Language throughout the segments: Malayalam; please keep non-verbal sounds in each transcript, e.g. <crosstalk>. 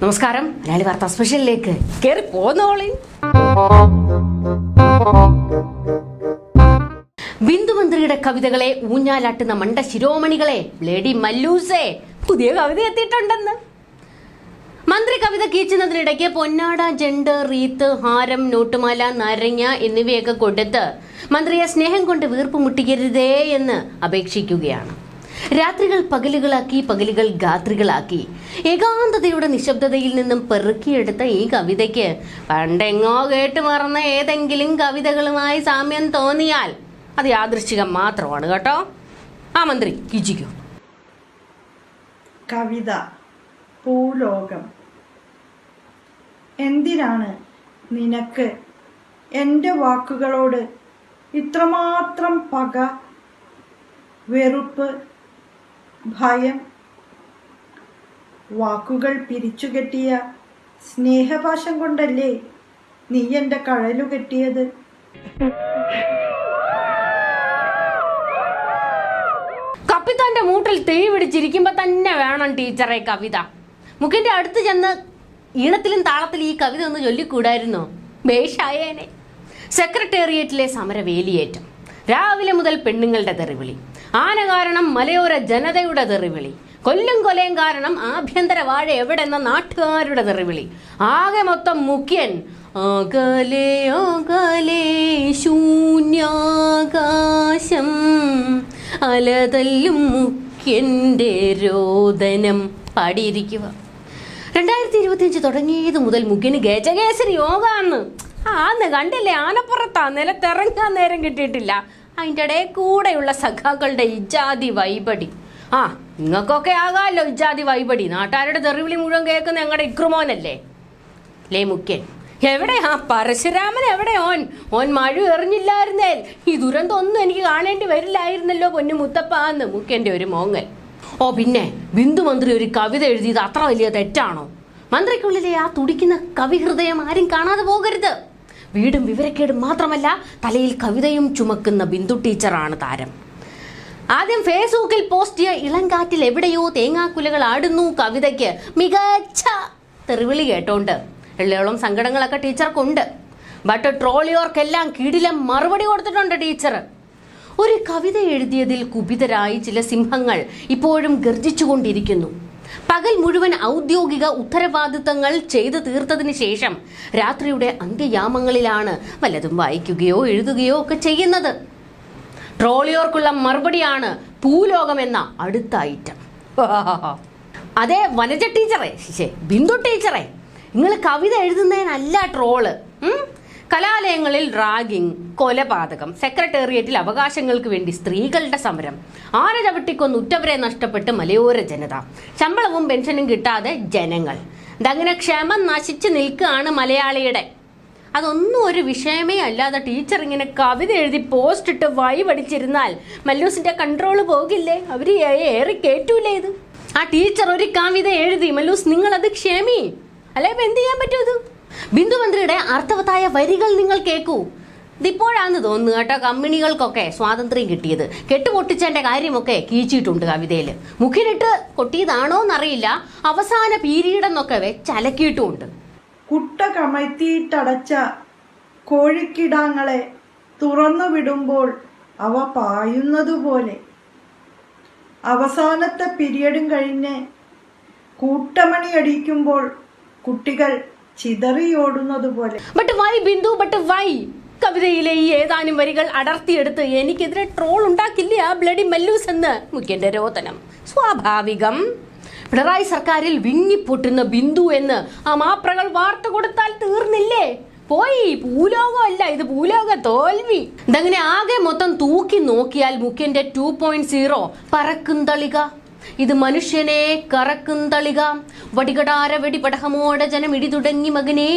നമസ്കാരം. മലയാളി വാർത്താ സ്പെഷ്യലിലേക്ക്. കയറി പോന്നോളി ബിന്ദുമന്ത്രിയുടെ കവിതകളെ ഊഞ്ഞാലാട്ടുന്ന മണ്ട ശിരോമണികളെ ബ്ലേഡി മല്ലൂസേ പുതിയ കവിത എത്തിയിട്ടുണ്ടെന്ന്. മന്ത്രി കവിത കീച്ചുന്നതിനിടയ്ക്ക് പൊന്നാട ജണ്ട് റീത്ത് ഹാരം നോട്ടുമാല നരങ്ങ എന്നിവയൊക്കെ കൊടുത്ത് മന്ത്രിയെ സ്നേഹം കൊണ്ട് വീർപ്പ് മുട്ടിക്കരുതേ എന്ന് അപേക്ഷിക്കുകയാണ്. രാത്രികൾ പകലുകളാക്കി പകലുകൾ ഗാത്രികളാക്കി. ഏകാന്തതയുടെ നിശബ്ദതയിൽ നിന്നും പെറുക്കിയെടുത്ത ഈ കവിതയ്ക്ക് പണ്ടെങ്ങോ കേട്ട് മറന്ന ഏതെങ്കിലും കവിതകളുമായി സാമ്യം തോന്നിയാൽ അത് യാദൃശ്ചികം മാത്രമാണ് കേട്ടോ. ആ മന്ത്രി കിജിക്കൂ. കവിത ഭൂലോകം. എന്തിനാണ് നിനക്ക് എന്റെ വാക്കുകളോട് ഇത്രമാത്രം പക വെറുപ്പ് ഭയം. വാക്കുകൾ പിരിച്ചുകെട്ടിയ സ്നേഹപാശം കൊണ്ടല്ലേ നീ എന്റെ കഴലു കെട്ടിയത്? കപ്പിത്താന്റെ മൂട്ടിൽ തീ പിടിച്ചിരിക്കുമ്പോ തന്നെ വേണം ടീച്ചറെ കവിത. മുഖിന്റെ അടുത്ത് ചെന്ന് ഈണത്തിലും താളത്തിലും ഈ കവിത ഒന്ന് ചൊല്ലിക്കൂടായിരുന്നോ. ബേഷായേനെ. സെക്രട്ടേറിയറ്റിലെ സമരവേലിയേറ്റം. രാവിലെ മുതൽ പെണ്ണുങ്ങളുടെ തെറിവിളി. ആന കാരണം മലയോര ജനതയുടെ തെറിവിളി. കൊല്ലും കൊലയും കാരണം ആഭ്യന്തര വാഴ എവിടെ എന്ന നാട്ടുകാരുടെ തെറിവിളി. ആകെ മൊത്തം മുഖ്യൻ ശൂന്യാകാശം അലതല്ലും മുഖ്യന്റെ രോദനം പാടിയിരിക്കുക. രണ്ടായിരത്തി ഇരുപത്തിയഞ്ച് തുടങ്ങിയത് മുതൽ മുഖ്യന് ഗജകേസരി യോഗാന്ന്. ആന്ന് കണ്ടില്ലേ? ആനപ്പുറത്താ. നിലത്തിറങ്ങാൻ നേരം കിട്ടിയിട്ടില്ല. അതിന്റെ ഇടയിൽ കൂടെയുള്ള സഖാക്കളുടെ ഇജാതി വൈപടി. ആ നിങ്ങൾക്കൊക്കെ ആകാമല്ലോ ഇജാതി വൈപടി. നാട്ടുകാരുടെ തെറിവിളി മുഴുവൻ കേൾക്കുന്ന ഞങ്ങളുടെ ഇക്രുമോനല്ലേ? ലേ മുഖ്യൻ എവിടെ? ആ പരശുരാമൻ എവിടെ ഓൻ? ഓൻ മഴ എറിഞ്ഞില്ലായിരുന്നേൽ. ഈ ദുരന്തം ഒന്നും എനിക്ക് കാണേണ്ടി വരില്ലായിരുന്നല്ലോ പൊന്നു മുത്തപ്പാന്ന് മുക്കന്റെ ഒരു മോങ്ങൽ. ഓ പിന്നെ ബിന്ദു മന്ത്രി ഒരു കവിത എഴുതിയത് അത്ര വലിയ തെറ്റാണോ? മന്ത്രിക്കുള്ളിലെ ആ തുടിക്കുന്ന കവി ഹൃദയം ആരും കാണാതെ പോകരുത്. വീടും വിവരക്കേടും മാത്രമല്ല തലയിൽ കവിതയും ചുമക്കുന്ന ബിന്ദു ടീച്ചറാണ് താരം. ആദ്യം ഫേസ്ബുക്കിൽ പോസ്റ്റ് ചെയ്യ ഇളങ്കാറ്റിൽ എവിടെയോ തേങ്ങാക്കുലകൾ ആടുന്നു കവിതയ്ക്ക് മികച്ച തെറിവിളി കേട്ടോണ്ട്. എള്ളയോളം സങ്കടങ്ങളൊക്കെ ടീച്ചർക്കുണ്ട്. ബട്ട് ട്രോളിയോർക്കെല്ലാം കീടിലം മറുപടി കൊടുത്തിട്ടുണ്ട് ടീച്ചർ. ഒരു കവിത എഴുതിയതിൽ കുപിതരായി ചില സിംഹങ്ങൾ ഇപ്പോഴും ഗർജിച്ചുകൊണ്ടിരിക്കുന്നു. പകൽ മുഴുവൻ ഔദ്യോഗിക ഉത്തരവാദിത്തങ്ങൾ ചെയ്തു തീർത്തതിന് ശേഷം രാത്രിയുടെ അന്ത്യയാമങ്ങളിലാണ് വല്ലതും വായിക്കുകയോ എഴുതുകയോ ഒക്കെ ചെയ്യുന്നത്. ട്രോളിയോർക്കുള്ള മറുപടിയാണ് ഭൂലോകം എന്ന അടുത്ത ഐറ്റം. <laughs> അതെ വനജ ടീച്ചറെ ബിന്ദു ടീച്ചറെ നിങ്ങൾ കവിത എഴുതുന്നതിനല്ല ട്രോൾ? കലാലയങ്ങളിൽ റാഗിംഗ് കൊലപാതകം സെക്രട്ടേറിയറ്റിൽ അവകാശങ്ങൾക്ക് വേണ്ടി സ്ത്രീകളുടെ സമരം ആന ചവിട്ടിക്കൊന്ന് ഉറ്റവരെ നഷ്ടപ്പെട്ട് മലയോര ജനത ശമ്പളവും പെൻഷനും കിട്ടാതെ ജനങ്ങൾ. ഇതങ്ങനെ ക്ഷമം നശിച്ചു നിൽക്കുകയാണ് മലയാളിയുടെ. അതൊന്നും ഒരു വിഷയമേ അല്ലാതെ ടീച്ചർ ഇങ്ങനെ കവിത എഴുതി പോസ്റ്റ് ഇട്ട് വഴി പഠിച്ചിരുന്നാൽ മല്ലൂസിന്റെ കൺട്രോൾ പോകില്ലേ? അവർ ഏറെ കേറ്റൂലേ ഇത്? ആ ടീച്ചർ ഒരു കവിത എഴുതി മല്ലൂസ് നിങ്ങളത് ക്ഷമി. അല്ലെ? എന്ത് ചെയ്യാൻ പറ്റും ഇത് ബിന്ദു മന്ത്രിയുടെ അർത്ഥവത്തായ വരികൾ നിങ്ങൾ കേൾക്കൂ. ഇതിപ്പോഴാന്ന് തോന്നുന്നു കേട്ടോ കമ്പനികൾക്കൊക്കെ സ്വാതന്ത്ര്യം കിട്ടിയത്. കെട്ടുപൊട്ടിച്ചതിന്റെ കാര്യമൊക്കെ കീച്ചിട്ടുണ്ട് കവിതയിൽ മുഖിലിട്ട് കൊട്ടിയതാണോ എന്നറിയില്ല അവസാന പീരീഡ് എന്നൊക്കെ വെച്ചലക്കിയിട്ടുമുണ്ട് കുട്ട കമഴ്ത്തിയിട്ടടച്ച കോഴിക്കിടാങ്ങളെ തുറന്നു വിടുമ്പോൾ അവ പായുന്നതുപോലെ. അവസാനത്തെ പിരിയഡും കഴിഞ്ഞ് കൂട്ടമണിയടിക്കുമ്പോൾ കുട്ടികൾ ചിതറിയോടുന്നത് പോലെ but why Bindu but why കവിതയിലെ ഈ ഏതാനും വരികൾ അടർത്തിയെടുത്ത് എനിക്കെതിരെ ട്രോൾ ഉണ്ടാക്കില്ല ബ്ലഡി മല്ലൂസ് എന്ന്? മുഖ്യന്റെ രോദനം. സ്വാഭാവികം. പിണറായി സർക്കാരിൽ വിങ്ങിപ്പൊട്ടുന്ന ബിന്ദു എന്ന് ആ മാപ്രകൾ വാർത്ത കൊടുത്താൽ തീർന്നില്ലേ? പോയി ഭൂലോകമല്ല ഇത് ഭൂലോക തോൽവി. ഇതങ്ങനെ ആകെ മൊത്തം തൂക്കി നോക്കിയാൽ മുഖ്യന്റെ ടു പോയിന്റ് സീറോ പറക്കുന്തളിക ഇത് മനുഷ്യനെ കറക്കുന്തളിക വടികടാര വെടിപടഹമോട ജനം ഇടി തുടങ്ങി മകനേ.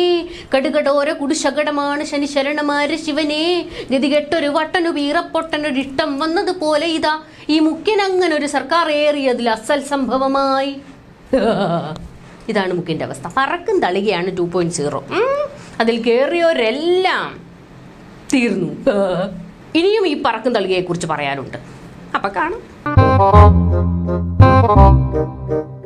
കടുകടോര കുടിശകടമാണ് ശനി ശരണമാര് ശിവനെ. ഗതികെട്ടൊരു വട്ടനു വീറപ്പൊട്ടനൊരിഷ്ടം വന്നതുപോലെ ഇതാ. ഈ ഒരു സർക്കാർ ഏറിയതിൽ അസൽ സംഭവമായി. <laughs> ഇതാണ് മുഖ്യന്റെ അവസ്ഥ. പറക്കും തളികയാണ് ടു പോയിന്റ് സീറോ അതിൽ കയറിയവരെല്ലാം തീർന്നു. <laughs> ഇനിയും ഈ പറക്കും തളികയെ കുറിച്ച് പറയാനുണ്ട്. അപ്പൊ കാണാം. Thank you.